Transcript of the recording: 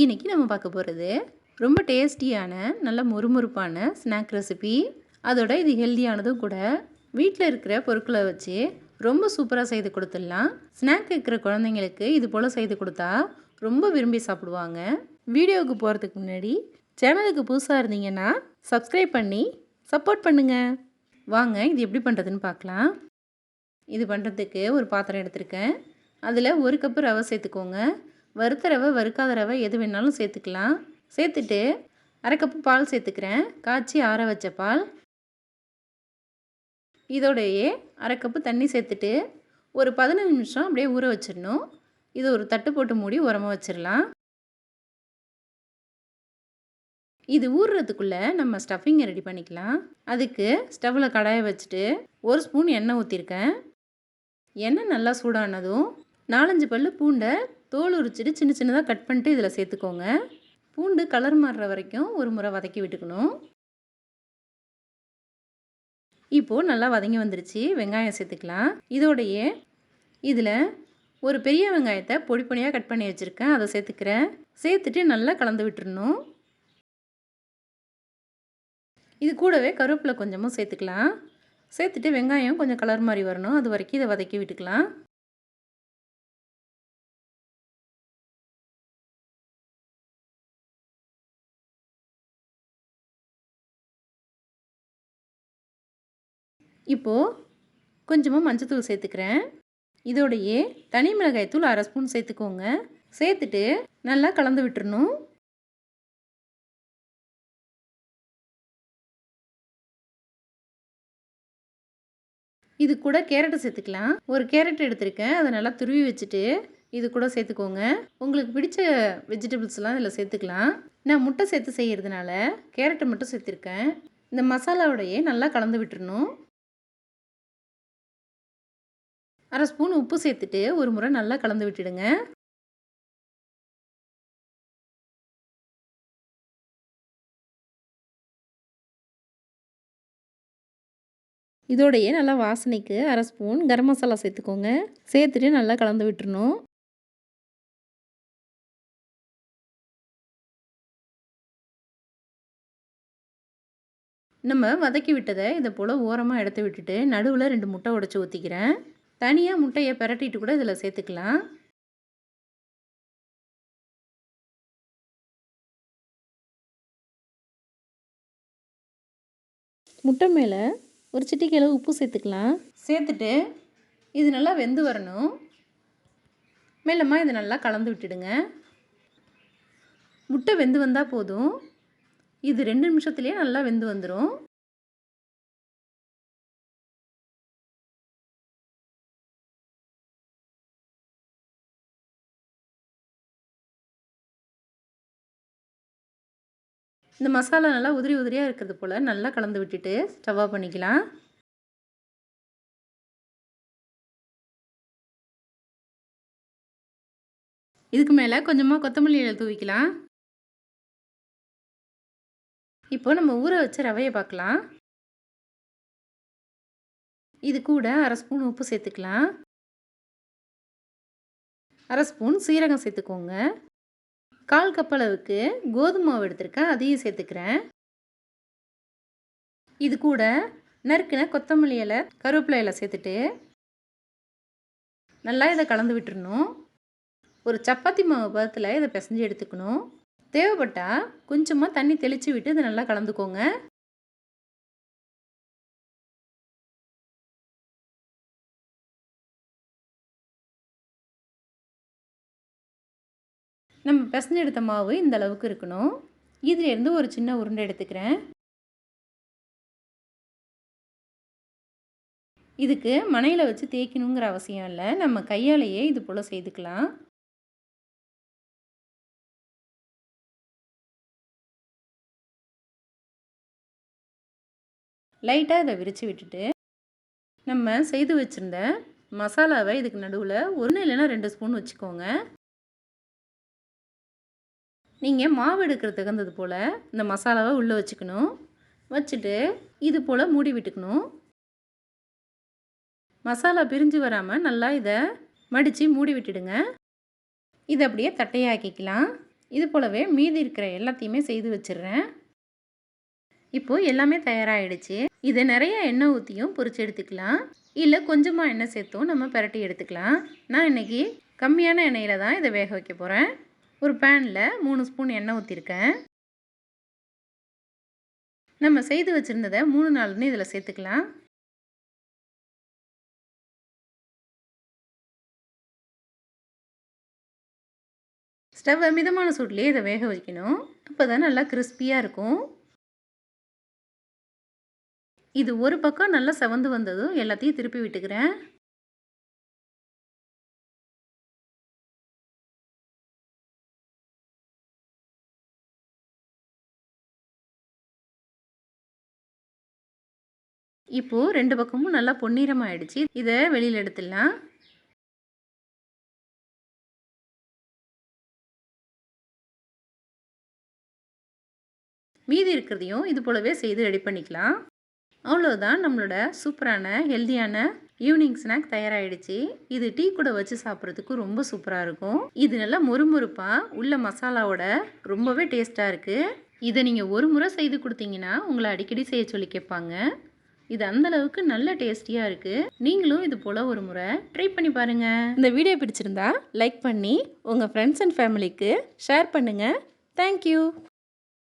இன்றைக்கி நம்ம பார்க்க போகிறது ரொம்ப டேஸ்டியான நல்ல முறுமுறுப்பான ஸ்நாக் ரெசிபி அதோட இது ஹெல்த்தியானதும் கூட வீட்டில் இருக்கிற பொருட்களை வச்சு ரொம்ப சூப்பராக செய்து கொடுத்துடலாம். ஸ்நாக் இருக்கிற குழந்தைங்களுக்கு இது போல் செய்து கொடுத்தா ரொம்ப விரும்பி சாப்பிடுவாங்க. வீடியோவுக்கு போகிறதுக்கு முன்னாடி சேனலுக்கு புதுசாக இருந்தீங்கன்னா சப்ஸ்கிரைப் பண்ணி சப்போர்ட் பண்ணுங்கள் வாங்க இது எப்படி பண்ணுறதுன்னு பார்க்கலாம். இது பண்ணுறதுக்கு ஒரு பாத்திரம் எடுத்திருக்கேன். அதில் ஒரு கப்பு ரவை சேர்த்துக்கோங்க. வறுத்த ரவை வறுக்காத ரவை எது வேணாலும் சேர்த்துக்கலாம். சேர்த்துட்டு அரை கப்பு பால் சேர்த்துக்கிறேன். காய்ச்சி ஆற வச்ச பால். இதோடையே அரை கப்பு தண்ணி சேர்த்துட்டு ஒரு பதினஞ்சு நிமிஷம் அப்படியே ஊற வச்சிடணும். இது ஒரு தட்டு போட்டு மூடி உரமாக வச்சிடலாம். இது ஊறுறதுக்குள்ளே நம்ம ஸ்டஃபிங்கை ரெடி பண்ணிக்கலாம். அதுக்கு ஸ்டவ்வில் கடாயை வச்சுட்டு ஒரு ஸ்பூன் எண்ணெய் ஊற்றிருக்கேன் எண்ணெய் நல்லா சூடானதும் நாலஞ்சு பல் பூண்டை தோல் உரிச்சிட்டு சின்ன சின்னதாக கட் பண்ணிட்டு இதில் சேர்த்துக்கோங்க. பூண்டு கலர் மாறுற வரைக்கும் ஒரு முறை வதக்கி விட்டுக்கணும். இப்போது நல்லா வதங்கி வந்துருச்சு. வெங்காயம் சேர்த்துக்கலாம். இதோடையே இதில் ஒரு பெரிய வெங்காயத்தை பொடி பொடியாக கட் பண்ணி வச்சுருக்கேன். அதை சேர்த்துக்கிறேன். சேர்த்துட்டு நல்லா கலந்து விட்டுருணும் இது கூடவே கருவேப்பிலை கொஞ்சமும் சேர்த்துக்கலாம். சேர்த்துட்டு வெங்காயம் கொஞ்சம் கலர் மாதிரி வரணும். அது வரைக்கும் இதை வதக்கி விட்டுக்கலாம். இப்போது கொஞ்சமாக மஞ்சத்தூள் சேர்த்துக்கிறேன். இதோடையே தனி மிளகாய் தூள் அரை ஸ்பூன் சேர்த்துக்கோங்க. சேர்த்துட்டு நல்லா கலந்து விட்டுறணும். இது கூட கேரட்டை சேர்த்துக்கலாம். ஒரு கேரட் எடுத்திருக்கேன். அதை நல்லா துருவி வச்சுட்டு இது கூட சேர்த்துக்கோங்க. உங்களுக்கு பிடிச்ச வெஜிடபிள்ஸ்லாம் இதில் சேர்த்துக்கலாம். நான் முட்டை சேர்த்து செய்கிறதுனால கேரட்டை மட்டும் சேர்த்துருக்கேன். இந்த மசாலாவோடையே நல்லா கலந்து விட்டுறணும். அரை ஸ்பூன் உப்பு சேர்த்துட்டு ஒரு முறை நல்லா கலந்து விட்டுடுங்க. இதோடையே நல்லா வாசனைக்கு அரை ஸ்பூன் கரம் மசாலா சேர்த்துக்கோங்க. சேர்த்துட்டு நல்லா கலந்து விட்டுறணும். நம்ம வதக்கி விட்டதை இதை போல் ஓரமாக எடுத்து விட்டுட்டு நடுவில் ரெண்டு முட்டை உடச்சி ஊற்றிக்கிறேன் தனியாக முட்டையை பிரட்டிட்டு கூட இதில் சேர்த்துக்கலாம். முட்டை மேலே ஒரு சிட்டிக்கையில் உப்பு சேர்த்துக்கலாம். சேர்த்துட்டு இது நல்லா வெந்து வரணும். மேலமாக இதை நல்லா கலந்து விட்டுடுங்க. முட்டை வெந்து வந்தால் போதும். இது ரெண்டு நிமிஷத்துலேயே நல்லா வெந்து வந்துடும் இந்த மசாலா நல்லா உதிரி உதிரியாக இருக்கிறது போல் நல்லா கலந்து விட்டுட்டு ஸ்டவ்வாக பண்ணிக்கலாம். இதுக்கு மேலே கொஞ்சமாக கொத்தமல்லி இலை தூவிக்கலாம். இப்போ நம்ம ஊற வச்ச ரவையை பார்க்கலாம். இது கூட அரை ஸ்பூன் உப்பு சேர்த்துக்கலாம். அரை ஸ்பூன் சீரகம் சேர்த்துக்கோங்க. கால் கப் அளவுக்கு கோதுமை மாவு எடுத்திருக்கேன் அதையும் சேர்த்துக்கிறேன். இது கூட நறுக்கின கொத்தமல்லி இலை கருவேப்பிலை இலை சேர்த்துட்டு நல்லா இதை கலந்து விட்டுறணும். ஒரு சப்பாத்தி மாவு பதத்தில் இதை பிசைஞ்சு எடுத்துக்கணும். தேவைப்பட்டால் கொஞ்சமாக தண்ணி தெளித்து விட்டு இதை நல்லா கலந்துக்கோங்க. நம்ம பிசைஞ்சு எடுத்த மாவு இந்த அளவுக்கு இருக்கணும். இதிலேருந்து ஒரு சின்ன உருண்டை எடுத்துக்கிறேன். இதுக்கு மனையில் வச்சு தேய்க்கணுங்கிற அவசியம் இல்லை. நம்ம கையாலேயே இது போல் செய்துக்கலாம். லைட்டாக இதை விரித்து விட்டுட்டு நம்ம செய்து வச்சுருந்த மசாலாவை இதுக்கு நடுவில் ஒன்று இல்லைன்னா ரெண்டு ஸ்பூன் வச்சுக்கோங்க. நீங்கள் மாவு எடுக்கிறதுக்கு தகுந்தது போல் இந்த மசாலாவை உள்ளே வச்சுக்கணும். வச்சுட்டு இது போல் மூடி விட்டுக்கணும். மசாலா பிரிஞ்சு வராமல் நல்லா இதை மடித்து மூடி விட்டுடுங்க. இதை அப்படியே தட்டையாக்கிக்கலாம். இது போலவே மீதி இருக்கிற எல்லாத்தையுமே செய்து வச்சிடுறேன். இப்போது எல்லாமே தயாராகிடுச்சு இதை நிறைய எண்ணெய் ஊற்றியும் பொறிச்சு எடுத்துக்கலாம். இல்லை கொஞ்சமாக எண்ணெய் சேர்த்தும் நம்ம பிரட்டி எடுத்துக்கலாம். நான் இன்றைக்கி கம்மியான எண்ணெயில் தான் இதை வேக வைக்க போகிறேன் ஒரு பேனில் மூணு ஸ்பூன் எண்ணெய் ஊற்றிருக்கேன் நம்ம செய்து வச்சுருந்ததை மூணு நாள்னு இதில் சேர்த்துக்கலாம். ஸ்டவ்வை மிதமான சூட்லேயே இதை வேக வைக்கணும். அப்போ தான் நல்லா கிறிஸ்பியாக இருக்கும். இது ஒரு பக்கம் நல்லா செவந்து வந்ததும் எல்லாத்தையும் திருப்பி விட்டுக்கிறேன். இப்போது ரெண்டு பக்கமும் நல்லா பொன்னிறமாயிடுச்சு. இதை வெளியில் எடுத்துடலாம். மீதி இருக்கிறதையும் இது போலவே செய்து ரெடி பண்ணிக்கலாம். அவ்வளோதான் நம்மளோட சூப்பரான ஹெல்த்தியான ஈவினிங் ஸ்நாக் தயாராகிடுச்சு இது டீ கூட வச்சு சாப்பிட்றதுக்கு ரொம்ப சூப்பராக இருக்கும். இது நல்லா முறுமுறுப்பாக உள்ள மசாலாவோட ரொம்பவே டேஸ்ட்டாக இருக்குது இதை நீங்கள் ஒரு முறை செய்து கொடுத்தீங்கன்னா உங்களை அடிக்கடி செய்ய சொல்லி கேட்பாங்க. இது அந்த அளவுக்கு நல்ல டேஸ்டியாக இருக்குது நீங்களும் இது போல் ஒரு முறை ட்ரை பண்ணி பாருங்கள் இந்த வீடியோ பிடிச்சிருந்தா லைக் பண்ணி உங்கள் ஃப்ரெண்ட்ஸ் அண்ட் ஃபேமிலிக்கு ஷேர் பண்ணுங்கள் தேங்க்யூ